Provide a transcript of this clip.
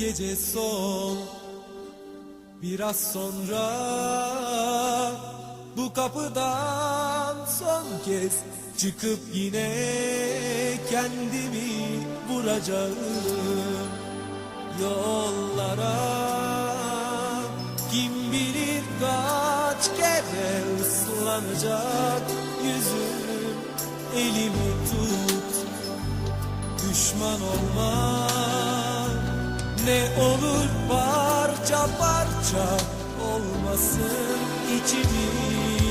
gece son. Biraz sonra bu kapıdan son kez çıkıp yine kendimi vuracağım. Yollara Kim bilir kaç kere ıslanacak yüzüm. Elimi tut düşman olma Ne olur parça parça olmasın içimiz